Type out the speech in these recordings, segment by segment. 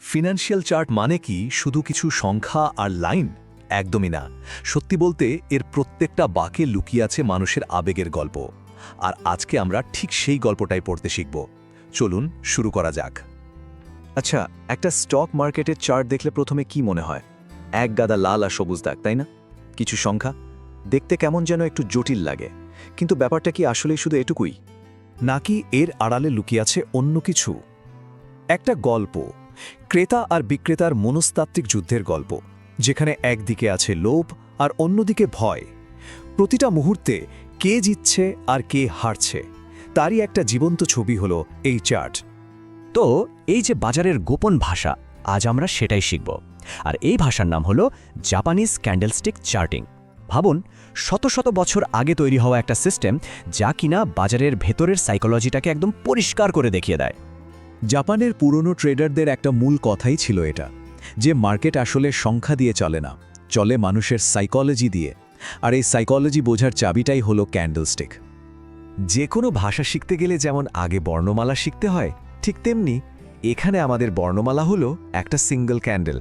Financial chart মানে কি? শুধু কিছু সংখ্যা আর লাইন একদমই না। সত্যি বলতে, এর প্রত্যেকটা বাকে লুকিয়ে আছে মানুষের আবেগের গল্প। আর আজকে আমরা ঠিক সেই গল্পটাই পড়তে শিখব। চলুন, শুরু করা যাক। আচ্ছা একটা স্টক মার্কেটের চার্ট দেখলে প্রথমে কি মনে হয়? এক গাদা লাল আর সবুজ দাগ, তাই না? কিছু সংখ্যা। দেখতে কেমন যেন একটু জটিল লাগে। কিন্তু ব্যাপারটা কি আসলেই শুধু এটুকুই? নাকি এর আড়ালে লুকিয়ে আছে অন্য কিছু? একটা গল্প। ক্রেতা আর বিক্রেতার মনস্তাত্ত্বিক যুদ্ধের গল্প, যেখানে একদিকে আছে লোভ আর অন্যদিকে ভয়। প্রতিটা মুহূর্তে কে জিতছে আর কে হারছে, তারই একটা জীবন্ত ছবি হলো এই চার্ট। তো এই যে বাজারের গোপন ভাষা, আজ আমরা সেটাই শিখব। আর এই ভাষার নাম হলো জাপানিজ ক্যান্ডেলস্টিক চার্টিং। ভাবুন শত শত বছর আগে তৈরি হওয়া একটা সিস্টেম যা কিনা বাজারের ভেতরের সাইকোলজিটাকে একদম পরিষ্কার করে দেখিয়ে দেয়। জাপানের পুরনো ট্রেডারদের একটা মূল কথাই ছিল এটা, যে মার্কেট আসলে সংখ্যা দিয়ে চলে না, চলে মানুষের সাইকোলজি দিয়ে। আর এই সাইকোলজি বোঝার চাবিটাই হলো ক্যান্ডেলস্টিক। যে কোনো ভাষা শিখতে গেলে যেমন আগে বর্ণমালা শিখতে হয়, ঠিক তেমনি এখানে আমাদের বর্ণমালা হলো একটা সিঙ্গল ক্যান্ডেল।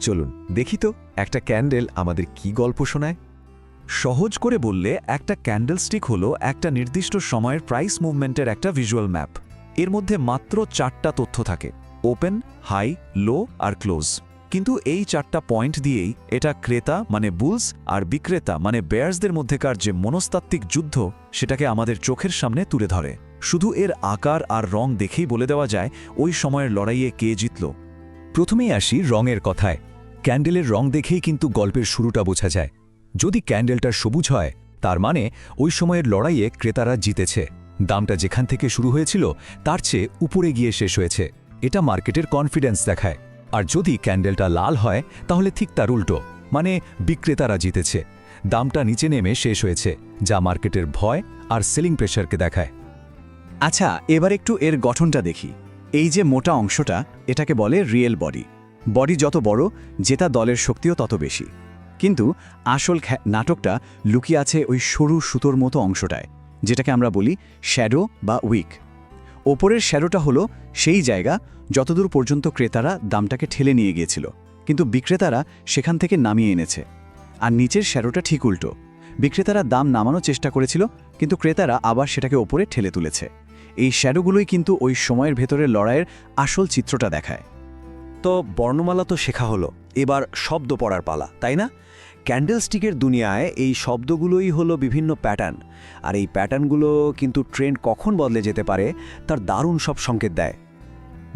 চলুন দেখি তো একটা ক্যান্ডেল আমাদের কি গল্প শোনায়। সহজ করে বললে, একটা ক্যান্ডেলস্টিক হলো একটা নির্দিষ্ট সময়ের প্রাইস মুভমেন্টের একটা ভিজুয়াল ম্যাপ। এর মধ্যে মাত্র চারটা তথ্য থাকে, ওপেন, হাই, লো আর ক্লোজ। কিন্তু এই চারটা পয়েন্ট দিয়েই এটা ক্রেতা মানে বুলস আর বিক্রেতা মানে বেয়ার্সদের মধ্যেকার যে মনস্তাত্ত্বিক যুদ্ধ, সেটাকে আমাদের চোখের সামনে তুলে ধরে। শুধু এর আকার আর রং দেখেই বলে দেওয়া যায়, ওই সময়ের লড়াইয়ে কে জিতল। প্রথমেই আসি রঙের কথায়। ক্যান্ডেলের রং দেখেই কিন্তু গল্পের শুরুটা বোঝা যায়। যদি ক্যান্ডেলটা সবুজ হয়, তার মানে ওই সময়ের লড়াইয়ে ক্রেতারা জিতেছে। দামটা যেখান থেকে শুরু হয়েছিল, তার চেয়ে উপরে গিয়ে শেষ হয়েছে। এটা মার্কেটের কনফিডেন্স দেখায়। আর যদি ক্যান্ডেলটা লাল হয়, তাহলে ঠিক তার উল্টো। মানে বিক্রেতারা জিতেছে। দামটা নিচে নেমে শেষ হয়েছে, যা মার্কেটের ভয় আর সেলিং প্রেশারকে দেখায়। আচ্ছা এবার একটু এর গঠনটা দেখি। এই যে মোটা অংশটা, এটাকে বলে রিয়েল বডি বডি যত বড়, জেতা দলের শক্তিও তত বেশি। কিন্তু আসল নাটকটা লুকিয়ে আছে ওই সরু সুতোর মতো অংশটায়, যেটাকে আমরা বলি শ্যাডো বা উইক। ওপরের শ্যাডোটা হলো সেই জায়গা যতদূর পর্যন্ত ক্রেতারা দামটাকে ঠেলে নিয়ে গিয়েছিল, কিন্তু বিক্রেতারা সেখান থেকে নামিয়ে এনেছে। আর নিচের শ্যাডোটা ঠিক উল্টো। বিক্রেতারা দাম নামানোর চেষ্টা করেছিল, কিন্তু ক্রেতারা আবার সেটাকে ওপরে ঠেলে তুলেছে। এই শ্যাডোগুলোই কিন্তু ওই সময়ের ভেতরের লড়াইয়ের আসল চিত্রটা দেখায়। তো বর্ণমালা তো শেখা হলো। এবার শব্দ পড়ার পালা, তাই না? ক্যান্ডেলস্টিকের দুনিয়ায় এই শব্দগুলোই হলো বিভিন্ন প্যাটার্ন। আর এই প্যাটার্নগুলো কিন্তু ট্রেন্ড কখন বদলে যেতে পারে, তার দারুণ সব সংকেত দেয়।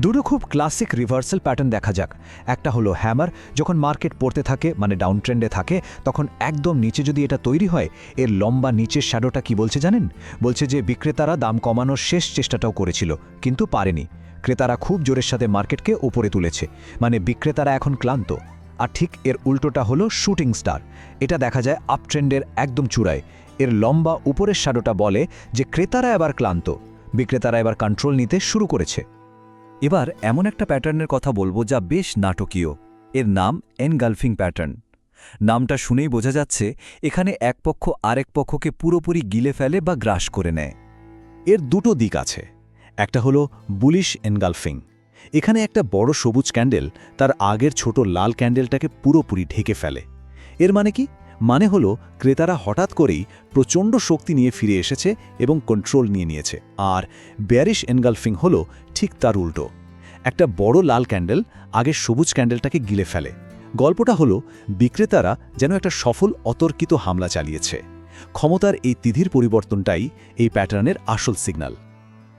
দুটো খুব ক্লাসিক রিভার্সাল প্যাটার্ন দেখা যাক। একটা হলো হ্যামার, যখন মার্কেট পড়তে থাকে মানে ডাউন ট্রেন্ডে থাকে, তখন একদম নিচে যদি এটা তৈরি হয়, এর লম্বা নিচের শ্যাডোটা কি বলছে জানেন? বলছে যে বিক্রেতারা দাম কমানোর শেষ চেষ্টাটাও করেছিল, কিন্তু পারেনি। ক্রেতারা খুব জোরের সাথে মার্কেটকে ওপরে তুলেছে। মানে বিক্রেতারা এখন ক্লান্ত। আর ঠিক এর উল্টোটা হলো শুটিং স্টার। এটা দেখা যায় আপ ট্রেন্ডের একদম চূড়ায়। এর লম্বা উপরের শ্যাডোটা বলে যে ক্রেতারা এবার ক্লান্ত। বিক্রেতারা এবার কন্ট্রোল নিতে শুরু করেছে। এবার এমন একটা প্যাটার্নের কথা বলব যা বেশ নাটকীয়। এর নাম এনগালফিং প্যাটার্ন নামটা শুনেই বোঝা যাচ্ছে এখানে এক পক্ষ আরেক পক্ষকে পুরোপুরি গিলে ফেলে বা গ্রাস করে নেয়। এর দুটো দিক আছে। একটা হলো বুলিশ এনগালফিং। এখানে একটা বড় সবুজ ক্যান্ডেল তার আগের ছোট লাল ক্যান্ডেলটাকে পুরোপুরি ঢেকে ফেলে। এর মানে কি? মানে হলো ক্রেতারা হঠাৎ করেই প্রচণ্ড শক্তি নিয়ে ফিরে এসেছে এবং কন্ট্রোল নিয়ে নিয়েছে। আর ব্যারিশ এনগালফিং হলো ঠিক তার উল্টো। একটা বড় লাল ক্যান্ডেল আগের সবুজ ক্যান্ডেলটাকে গিলে ফেলে। গল্পটা হলো বিক্রেতারা যেন একটা সফল অতর্কিত হামলা চালিয়েছে। ক্ষমতার এই তিধির পরিবর্তনটাই এই প্যাটার্নের আসল সিগন্যাল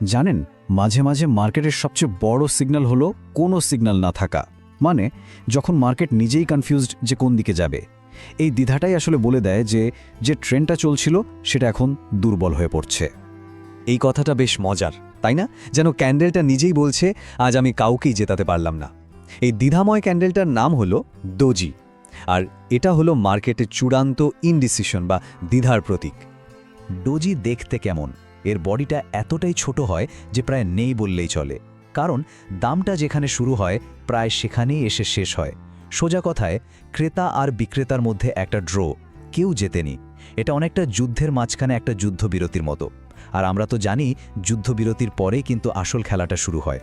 জানেন, মাঝে মাঝে মার্কেটের সবচেয়ে বড় সিগন্যাল হলো কোনো সিগন্যাল না থাকা। মানে যখন মার্কেট নিজেই কনফিউজড যে কোন দিকে যাবে। এই দ্বিধাটাই আসলে বলে দেয় যে যে ট্রেনটা চলছিল সেটা এখন দুর্বল হয়ে পড়ছে। এই কথাটা বেশ মজার, তাই না? যেন ক্যান্ডেলটা নিজেই বলছে, আজ আমি কাউকেই জেতাতে পারলাম না। এই দ্বিধাময় ক্যান্ডেলটার নাম হলো ডোজি আর এটা হলো মার্কেটের চূড়ান্ত ইনডিসিশন বা দ্বিধার প্রতীক। ডোজি দেখতে কেমন? এর বডিটা এতটাই ছোট হয় যে প্রায় নেই বললেই চলে। কারণ দামটা যেখানে শুরু হয়, প্রায় সেখানেই এসে শেষ হয়। সোজা কথায়, ক্রেতা আর বিক্রেতার মধ্যে একটা ড্র, কেউ জেতেনি এটা অনেকটা যুদ্ধের মাঝখানে একটা যুদ্ধবিরতির মতো। আর আমরা তো জানি, যুদ্ধবিরতির পরে কিন্তু আসল খেলাটা শুরু হয়।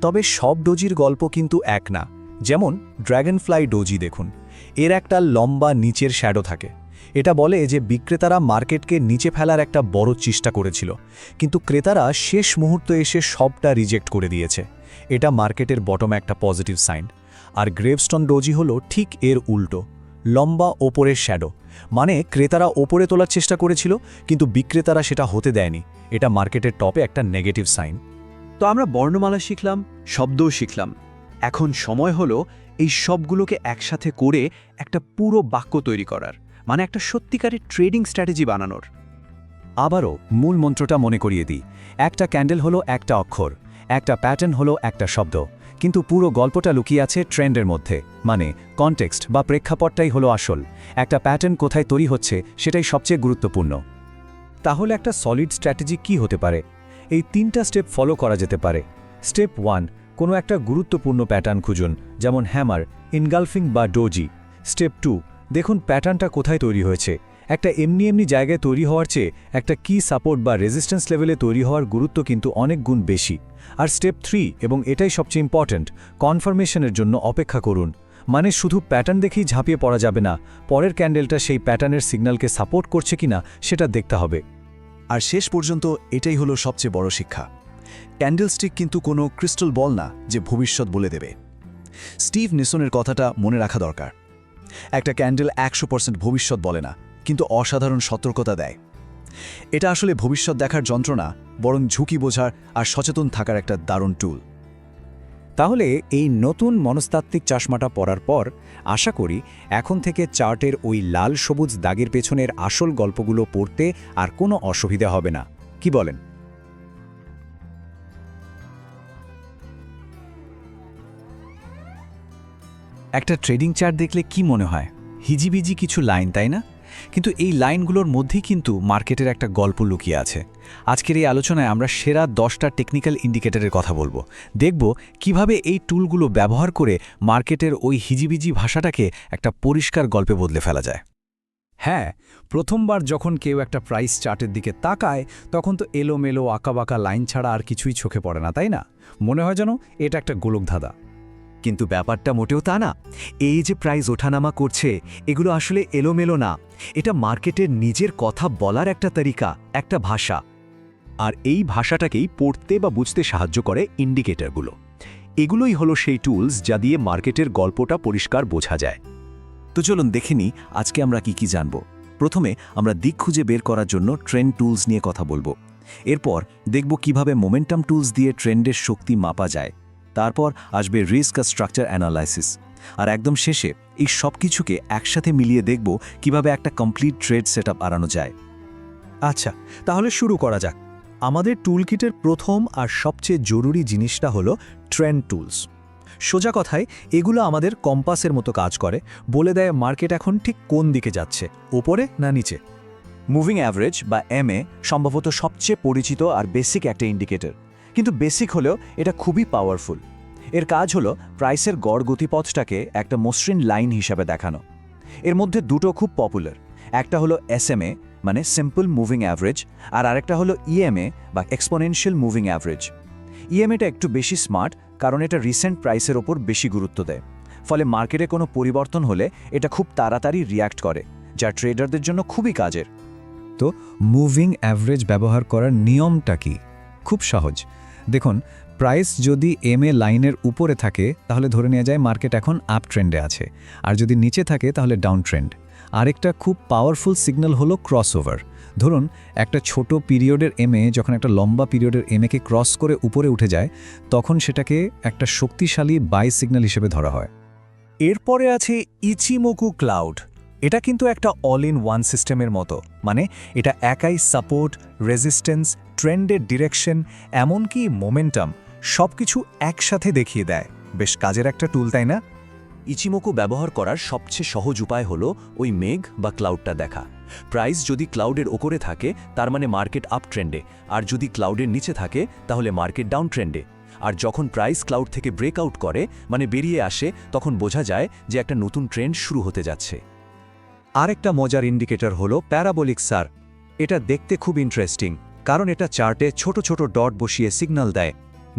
তবে সব ডোজির গল্প কিন্তু এক না। যেমন ড্র্যাগনফ্লাই ডোজি দেখুন। এর একটা লম্বা নিচের শ্যাডো থাকে। এটা বলে যে বিক্রেতারা মার্কেটকে নিচে ফেলার একটা বড় চেষ্টা করেছিল। কিন্তু ক্রেতারা শেষ মুহূর্তে এসে সবটা রিজেক্ট করে দিয়েছে। এটা মার্কেটের বটমে একটা পজিটিভ সাইন। আর গ্রেভস্টোন ডোজি হলো ঠিক এর উল্টো, লম্বা ওপরের শ্যাডো। মানে ক্রেতারা ওপরে তোলার চেষ্টা করেছিল, কিন্তু বিক্রেতারা সেটা হতে দেয়নি। এটা মার্কেটের টপে একটা নেগেটিভ সাইন। তো আমরা বর্ণমালা শিখলাম, শব্দও শিখলাম। এখন সময় হলো এই সবগুলোকে একসাথে করে একটা পুরো বাক্য তৈরি করার। মানে একটা সত্যিকারের ট্রেডিং স্ট্র্যাটেজি বানানোর। আবারও মূল মন্ত্রটা মনে করিয়ে দিই। একটা ক্যান্ডেল হলো একটা অক্ষর, একটা প্যাটার্ন হলো একটা শব্দ। কিন্তু পুরো গল্পটা লুকিয়ে আছে ট্রেন্ডের মধ্যে মানে কনটেক্সট বা প্রেক্ষাপটটাই হলো আসল। একটা প্যাটার্ন কোথায় তৈরি হচ্ছে সেটাই সবচেয়ে গুরুত্বপূর্ণ। তাহলে একটা সলিড স্ট্র্যাটেজি কি হতে পারে? এই তিনটা স্টেপ ফলো করা যেতে পারে। স্টেপ ওয়ান, কোনো একটা গুরুত্বপূর্ণ প্যাটার্ন খুঁজুন, যেমন হ্যামার, ইনগালফিং বা ডোজি। স্টেপ টু দেখুন প্যাটার্নটা কোথায় তৈরি হয়েছে। একটা এমনি এমনি জায়গায় তৈরি হওয়ার চেয়ে একটা কি সাপোর্ট বা রেজিস্ট্যান্স লেভেলে তৈরি হওয়ার গুরুত্ব কিন্তু অনেক গুণ বেশি। আর স্টেপ থ্রি এবং এটাই সবচেয়ে ইম্পর্ট্যান্ট কনফার্মেশনের জন্য অপেক্ষা করুন। মানে শুধু প্যাটার্ন দেখেই ঝাঁপিয়ে পড়া যাবে না, পরের ক্যান্ডেলটা সেই প্যাটার্নের সিগন্যালকে সাপোর্ট করছে কিনা সেটা দেখতে হবে। আর শেষ পর্যন্ত এটাই হলো সবচেয়ে বড় শিক্ষা। ক্যান্ডেলস্টিক কিন্তু কোনো ক্রিস্টাল বল না যে ভবিষ্যৎ বলে দেবে। স্টিভ নিসনের কথাটা মনে রাখা দরকার। একটা ক্যান্ডেল একশো পার্সেন্ট ভবিষ্যৎ বলে না, কিন্তু অসাধারণ সতর্কতা দেয়। এটা আসলে ভবিষ্যৎ দেখার যন্ত্রণা, বরং ঝুঁকি বোঝার আর সচেতন থাকার একটা দারুণ টুল তাহলে এই নতুন মনস্তাত্ত্বিক চশমাটা পড়ার পর আশা করি এখন থেকে চার্টের ওই লাল সবুজ দাগের পেছনের আসল গল্পগুলো পড়তে আর কোনো অসুবিধা হবে না। কি বলেন? একটা ট্রেডিং চার্ট দেখলে কি মনে হয়? হিজিবিজি কিছু লাইন, তাই না? কিন্তু এই লাইনগুলোর মধ্যেই কিন্তু মার্কেটের একটা গল্প লুকিয়ে আছে। আজকের এই আলোচনায় আমরা সেরা দশটা টেকনিক্যাল ইন্ডিকেটরের কথা বলব। দেখব কীভাবে এই টুলগুলো ব্যবহার করে মার্কেটের ওই হিজিবিজি ভাষাটাকে একটা পরিষ্কার গল্পে বদলে ফেলা যায়। হ্যাঁ প্রথমবার যখন কেউ একটা প্রাইস চার্টের দিকে তাকায়, তখন তো এলোমেলো, আঁকাবাঁকা লাইন ছাড়া আর কিছুই চোখে পড়ে না, তাই না? মনে হয় যেন এটা একটা গোলকধাঁধা। কিন্তু ব্যাপারটা মোটেও তা না। এই যে প্রাইস ওঠানামা করছে, এগুলো আসলে এলোমেলো না। এটা মার্কেটের নিজের কথা বলার একটা তরিকা, একটা ভাষা। আর এই ভাষাটাকেই পড়তে বা বুঝতে সাহায্য করে ইন্ডিকেটরগুলো এগুলোই হলো সেই টুলস যা দিয়ে মার্কেটের গল্পটা পরিষ্কার বোঝা যায়। তো চলুন দেখে নিই, আজকে আমরা কি কি জানব। প্রথমে আমরা দিক খুঁজে বের করার জন্য ট্রেন্ড টুলস নিয়ে কথা বলব। এরপর দেখব কীভাবে মোমেন্টাম টুলস দিয়ে ট্রেন্ডের শক্তি মাপা যায়। তারপর আসবে রিস্ক আর স্ট্রাকচার অ্যানালাইসিস আর একদম শেষে এই সব কিছুকে একসাথে মিলিয়ে দেখব কীভাবে একটা কমপ্লিট ট্রেড সেট আপ আনানো যায়। আচ্ছা তাহলে শুরু করা যাক। আমাদের টুলকিটের প্রথম আর সবচেয়ে জরুরি জিনিসটা হলো ট্রেন্ড টুলস সোজা কথায়, এগুলো আমাদের কম্পাসের মতো কাজ করে, বলে দেয় মার্কেট এখন ঠিক কোন দিকে যাচ্ছে, ওপরে না নিচে? মুভিং অ্যাভারেজ বা এম সম্ভবত সবচেয়ে পরিচিত আর বেসিক একটা ইন্ডিকেটর কিন্তু বেসিক হলেও এটা খুবই পাওয়ারফুল এর কাজ হলো প্রাইসের গড় গতিপথটাকে একটা মসৃণ লাইন হিসাবে দেখানো। এর মধ্যে দুটো খুব পপুলার একটা হলো এসএমএ মানে সিম্পল মুভিং অ্যাভারেজ আর আরেকটা হলো ইএমএ বা এক্সপোনেনশিয়াল মুভিং অ্যাভারেজ ইএমএটা একটু বেশি স্মার্ট কারণ এটা রিসেন্ট প্রাইসের ওপর বেশি গুরুত্ব দেয়। ফলে মার্কেটে কোনো পরিবর্তন হলে এটা খুব তাড়াতাড়ি রিয়্যাক্ট করে, যা ট্রেডারদের জন্য খুবই কাজের। তো মুভিং অ্যাভারেজ ব্যবহার করার নিয়মটা কি? খুব সহজ। দেখুন প্রাইস যদি এম এ লাইনের উপরে থাকে, তাহলে ধরে নেওয়া যায় মার্কেট এখন আপ ট্রেন্ডে আছে। আর যদি নিচে থাকে, তাহলে ডাউন ট্রেন্ড আরেকটা খুব পাওয়ারফুল সিগন্যাল হলো ক্রসওভার ধরুন, একটা ছোট পিরিয়ডের এমএ যখন একটা লম্বা পিরিয়ডের এম এমএকে ক্রস করে উপরে উঠে যায়, তখন সেটাকে একটা শক্তিশালী বাই সিগন্যাল হিসেবে ধরা হয়। এরপরে আছে ইচিমোকু ক্লাউড এটা কিন্তু একটা অল ইন ওয়ান সিস্টেমের মতো। মানে এটা একাই সাপোর্ট রেজিস্ট্যান্স ট্রেন্ডের ডিরেকশন এমনকি মোমেন্টাম সব কিছু একসাথে দেখিয়ে দেয়। বেশ কাজের একটা টুল তাই না? ইচিমোকু ব্যবহার করার সবচেয়ে সহজ উপায় হলো ওই মেঘ বা ক্লাউডটা দেখা। প্রাইস যদি ক্লাউডের ওপরে থাকে, তার মানে মার্কেট আপ ট্রেন্ডে আর যদি ক্লাউডের নিচে থাকে, তাহলে মার্কেট ডাউন ট্রেন্ডে আর যখন প্রাইস ক্লাউড থেকে ব্রেকআউট করে মানে বেরিয়ে আসে, তখন বোঝা যায় যে একটা নতুন ট্রেন্ড শুরু হতে যাচ্ছে। আরেকটা মজার ইন্ডিকেটর হলো প্যারাবোলিক সার। এটা দেখতে খুব ইন্টারেস্টিং, কারণ এটা চার্টে ছোট ছোট ডট বসিয়ে সিগন্যাল দেয়।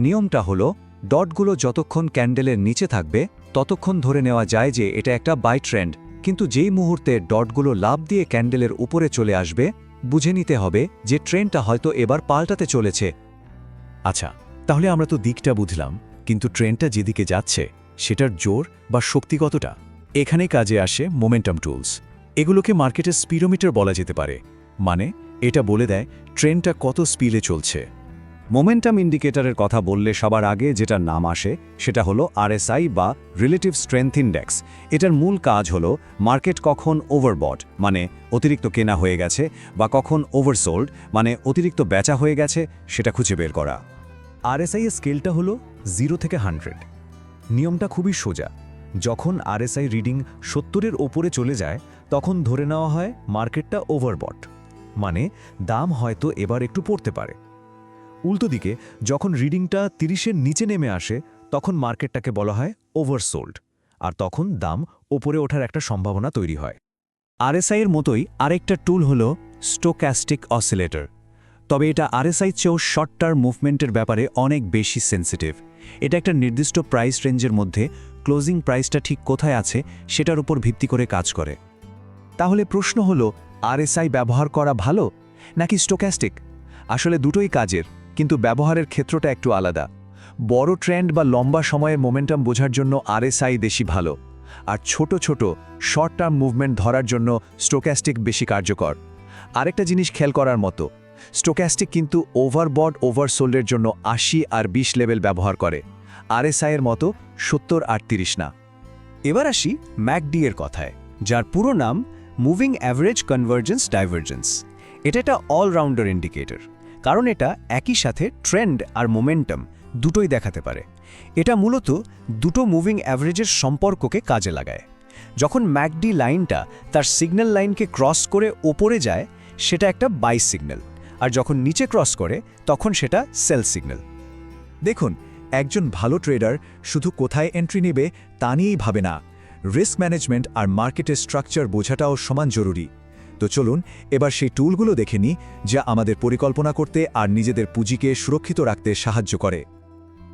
নিয়মটা হলো, ডটগুলো যতক্ষণ ক্যান্ডেলের নিচে থাকবে, ততক্ষণ ধরে নেওয়া যায় যে এটা একটা বাই ট্রেন্ড। কিন্তু যেই মুহূর্তে ডটগুলো লাভ দিয়ে ক্যান্ডেলের উপরে চলে আসবে, বুঝে নিতে হবে যে ট্রেনটা হয়তো এবার পাল্টাতে চলেছে। আচ্ছা তাহলে আমরা তো দিকটা বুঝলাম, কিন্তু ট্রেনটা যেদিকে যাচ্ছে, সেটার জোর বা শক্তি কতটা? এখানেই কাজে আসে মোমেন্টাম টুলস এগুলোকে মার্কেটের স্পিরোমিটার বলা যেতে পারে। মানে এটা বলে দেয় ট্রেনটা কত স্পিডে চলছে। মোমেন্টাম ইন্ডিকেটরের কথা বললে সবার আগে যেটা নাম আসে, সেটা হলো আরএসআই বা রিলেটিভ স্ট্রেংথ ইন্ডেক্স। এটার মূল কাজ হলো মার্কেট কখন ওভারবট মানে অতিরিক্ত কেনা হয়ে গেছে বা কখন ওভারসোল্ড মানে অতিরিক্ত বেচা হয়ে গেছে, সেটা খুঁজে বের করা। আরএসআই এর স্কেলটা হলো জিরো থেকে হান্ড্রেড। নিয়মটা খুবই সোজা। যখন আরএসআই রিডিং সত্তরের ওপরে চলে যায় তখন ধরে নেওয়া হয় মার্কেটটা ওভারবট মানে দাম হয়তো এবার একটু পড়তে পারে। উল্টো দিকে, যখন রিডিংটা তিরিশের নিচে নেমে আসে, তখন মার্কেটটাকে বলা হয় ওভারসোল্ড আর তখন দাম ওপরে ওঠার একটা সম্ভাবনা তৈরি হয়। আরএসআই এর মতোই আরেকটা টুল হল স্টোক্যাস্টিক অসিলেটর তবে এটা আরএসআই চেয়েও শর্ট টার্ম মুভমেন্টের ব্যাপারে অনেক বেশি সেন্সিটিভ এটা একটা নির্দিষ্ট প্রাইস রেঞ্জের মধ্যে ক্লোজিং প্রাইসটা ঠিক কোথায় আছে, সেটার উপর ভিত্তি করে কাজ করে। তাহলে প্রশ্ন হল, আরএসআই ব্যবহার করা ভালো নাকি স্টোক্যাস্টিক? আসলে দুটোই কাজের, কিন্তু ব্যবহারের ক্ষেত্রটা একটু আলাদা। বড় ট্রেন্ড বা লম্বা সময়ের মোমেন্টাম বোঝার জন্য আরএসআই বেশি ভালো, আর ছোট ছোট শর্ট টার্ম মুভমেন্ট ধরার জন্য স্টোক্যাস্টিক বেশি কার্যকর। আরেকটা জিনিস খেয়াল করার মতো, স্টোক্যাস্টিক কিন্তু ওভারবড, ওভারসোল্ডের জন্য আশি আর বিশ লেভেল ব্যবহার করে, আরএসআই এর মতো সত্তর আর তিরিশ না। এবার আসি ম্যাকডি এর কথায়, যার পুরো নাম মুভিং অ্যাভারেজ কনভার্জেন্স ডাইভার্জেন্স এটা একটা অলরাউন্ডার ইন্ডিকেটর কারণ এটা একই সাথে ট্রেন্ড আর মোমেন্টাম দুটোই দেখাতে পারে। এটা মূলত দুটো মুভিং অ্যাভারেজের সম্পর্ককে কাজে লাগায়। যখন ম্যাকডি লাইনটা তার সিগন্যাল লাইনকে ক্রস করে ওপরে যায়, সেটা একটা বাই সিগন্যাল আর যখন নিচে ক্রস করে, তখন সেটা সেল সিগন্যাল দেখুন, একজন ভালো ট্রেডার শুধু কোথায় এন্ট্রি নেবে তা নিয়েই ভাবে না। রিস্ক ম্যানেজমেন্ট আর মার্কেটের স্ট্রাকচার বোঝাটাও সমান জরুরি। তো চলুন, এবার সেই টুলগুলো দেখে নিই, যা আমাদের পরিকল্পনা করতে আর নিজেদের পুঁজিকে সুরক্ষিত রাখতে সাহায্য করে।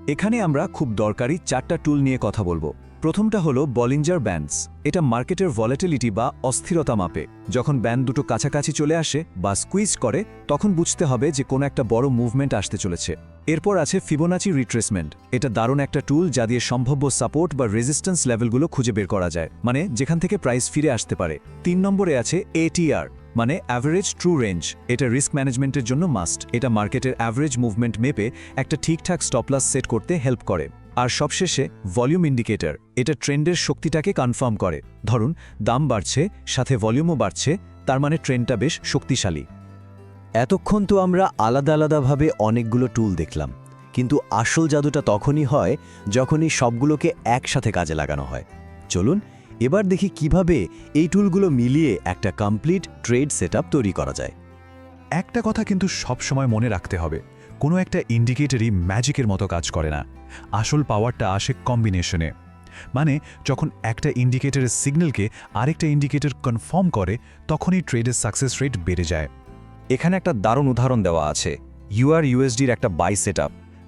এখানে আমরা খুব দরকারি চারটা টুল নিয়ে কথা বলব। প্রথমটা হলো বলিঞ্জার ব্যান্ডস এটা মার্কেটের ভলেটিলিটি বা অস্থিরতা মাপে। যখন ব্যান্ড দুটো কাছাকাছি চলে আসে বা স্কুইজ করে, তখন বুঝতে হবে যে কোনো একটা বড় মুভমেন্ট আসতে চলেছে। এরপর আছে ফিবোনাচি রিট্রেসমেন্ট। এটা দারুণ একটা টুল যা দিয়ে সম্ভাব্য সাপোর্ট বা রেজিস্ট্যান্স লেভেলগুলো খুঁজে বের করা যায়। মানে যেখান থেকে প্রাইস ফিরে আসতে পারে। তিন নম্বরে আছে এটিআর মানে অ্যাভারেজ ট্রু রেঞ্জ এটা রিস্ক ম্যানেজমেন্টের জন্য মাস্ট এটা মার্কেটের অ্যাভারেজ মুভমেন্ট মেপে একটা ঠিকঠাক স্টপলাস সেট করতে হেল্প করে। আর সবশেষে ভলিউম ইন্ডিকেটর এটা ট্রেন্ডের শক্তিটাকে কনফার্ম করে। ধরুন, দাম বাড়ছে, সাথে ভলিউমও বাড়ছে, তার মানে ট্রেন্ডটা বেশ শক্তিশালী। এতক্ষণ তো আমরা আলাদা আলাদাভাবে অনেকগুলো টুল দেখলাম, কিন্তু আসল জাদুটা তখনই হয় যখনই সবগুলোকে একসাথে কাজে লাগানো হয়। চলুন, এবার দেখি কীভাবে এই টুলগুলো মিলিয়ে একটা কমপ্লিট ট্রেড সেটআপ তৈরি করা যায়। একটা কথা কিন্তু সবসময় মনে রাখতে হবে, কোনো একটা ইন্ডিকেটরই ম্যাজিকের মতো কাজ করে না। আসল পাওয়ারটা আসে কম্বিনেশনে মানে যখন একটা ইন্ডিকেটরের সিগন্যালকে আরেকটা ইন্ডিকেটর কনফার্ম করে, তখনই ট্রেডের সাকসেস রেট বেড়ে যায়। এখানে একটা দারুণ উদাহরণ দেওয়া আছে। ইউআর ইউএসডির একটা বাই সেট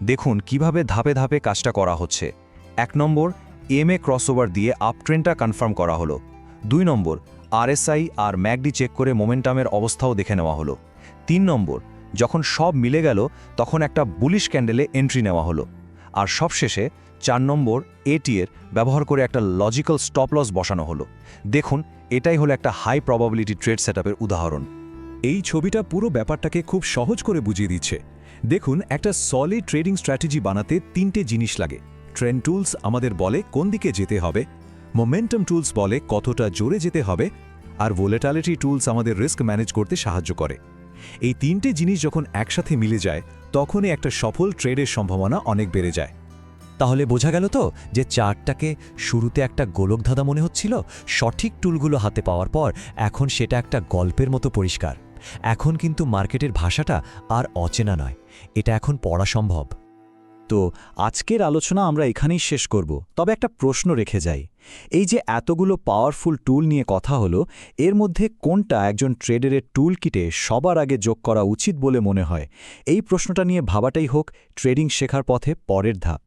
দেখুন কীভাবে ধাপে ধাপে কাজটা করা হচ্ছে। এক নম্বর এম এ ক্রসওভার দিয়ে আপ ট্রেন্ডটা কনফার্ম করা হলো। দুই নম্বর আরএসআই আর ম্যাকডি চেক করে মোমেন্টামের অবস্থাও দেখে নেওয়া হলো। তিন নম্বর, যখন সব মিলে গেল, তখন একটা বুলিশ ক্যান্ডেলে এন্ট্রি নেওয়া হলো। আর সবশেষে, চার নম্বর এটিএর ব্যবহার করে একটা লজিক্যাল স্টপ লস বসানো হলো। দেখুন, এটাই হলো একটা হাই প্রবাবিলিটি ট্রেড সেটআপের উদাহরণ। এই ছবিটা পুরো ব্যাপারটাকে খুব সহজ করে বুঝিয়ে দিচ্ছে। দেখুন, একটা সলিড ট্রেডিং স্ট্র্যাটেজি বানাতে তিনটে জিনিস লাগে। ট্রেন্ড টুলস আমাদের বলে কোন দিকে যেতে হবে মোমেন্টাম টুলস বলে কতটা জোরে যেতে হবে, আর ভোলেটালিটি টুলস আমাদের রিস্ক ম্যানেজ করতে সাহায্য করে। এই তিনটে জিনিস যখন একসাথে মিলে যায়, তখনই একটা সফল ট্রেডের সম্ভাবনা অনেক বেড়ে যায়। তাহলে বোঝা গেল তো যে চার্টটাকে শুরুতে একটা গোলকধাঁধা মনে হচ্ছিল, সঠিক টুলগুলো হাতে পাওয়ার পর এখন সেটা একটা গল্পের মতো পরিষ্কার। এখন কিন্তু মার্কেটের ভাষাটা আর অচেনা নয়। এটা এখন পড়া সম্ভব। তো আজকের আলোচনা আমরা এখানেই শেষ করব। তবে একটা প্রশ্ন রেখে যাই। এই যে এতগুলো পাওয়ারফুল টুল নিয়ে কথা হলো, এর মধ্যে কোনটা একজন ট্রেডারের টুল কিটে সবার আগে যোগ করা উচিত বলে মনে হয়? এই প্রশ্নটা নিয়ে ভাবাটাই হোক ট্রেডিং শেখার পথে পরের ধাপ।